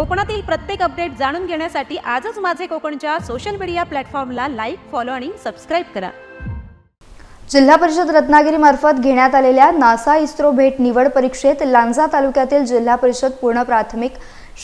कोकणातील प्रत्येक अपडेट जाणून घेण्यासाठी आजच माझे कोकणच्या सोशल मीडिया प्लॅटफॉर्मला लाईक फॉलो आणि सबस्क्राईब करा. जिल्हा परिषद रत्नागिरीमार्फत घेण्यात आलेल्या नासा इस्रो भेट निवड परीक्षेत लांजा तालुक्यातील जिल्हा परिषद पूर्ण प्राथमिक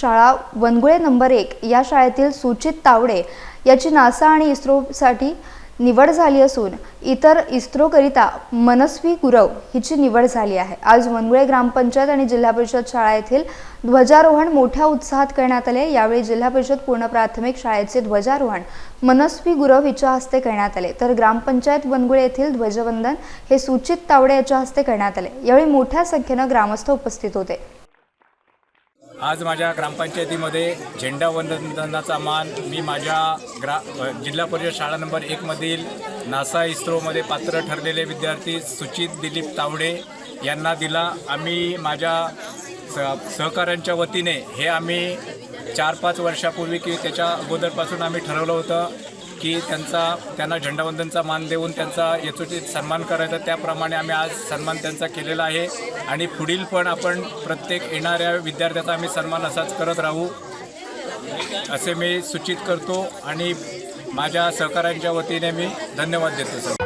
शाळा वनगुळे नंबर एक या शाळेतील सुचित तावडे याची नासा आणि इस्रोसाठी निवड झाली असून इतर इस्रोकरिता मनस्वी गुरव हिची निवड झाली आहे. आज वनगुळे ग्रामपंचायत आणि जिल्हा परिषद शाळा येथील ध्वजारोहण मोठ्या उत्साहात करण्यात आले. यावेळी जिल्हा परिषद पूर्ण प्राथमिक शाळेचे ध्वजारोहण मनस्वी गुरव हिच्या हस्ते करण्यात आले. तर ग्रामपंचायत वनगुळे येथील ध्वजवंदन हे सुचित तावडे याच्या हस्ते करण्यात आले. यावेळी मोठ्या संख्येनं ग्रामस्थ उपस्थित होते. आज माझ्या ग्रामपंचायतीमध्ये झेंडा वंदनाचा मान मी माझ्या ग्रा जिल्हा परिषद शाळा नंबर एकमधील नासा इस्रोमध्ये पात्र ठरलेले विद्यार्थी सुचित दिलीप तावडे यांना दिला. आम्ही माझ्या स सहकाऱ्यांच्या वतीने हे आम्ही चार पाच वर्षापूर्वी की त्याच्या अगोदरपासून आम्ही ठरवलं होतं. की त्यांचा त्यांना झेंडावंदनचा मान देऊन त्यांचा यथोचित सन्मान करायचा त्याप्रमाणे आम्ही आज सन्मान त्यांचा केलेला आहे. आणि पुढील पण आपण प्रत्येक येणाऱ्या विद्यार्थ्याचा आम्ही सन्मान असाच करत राहू असे मी सूचित करतो. आणि माझ्या सहकाऱ्यांच्या वतीने मी धन्यवाद देतो सर.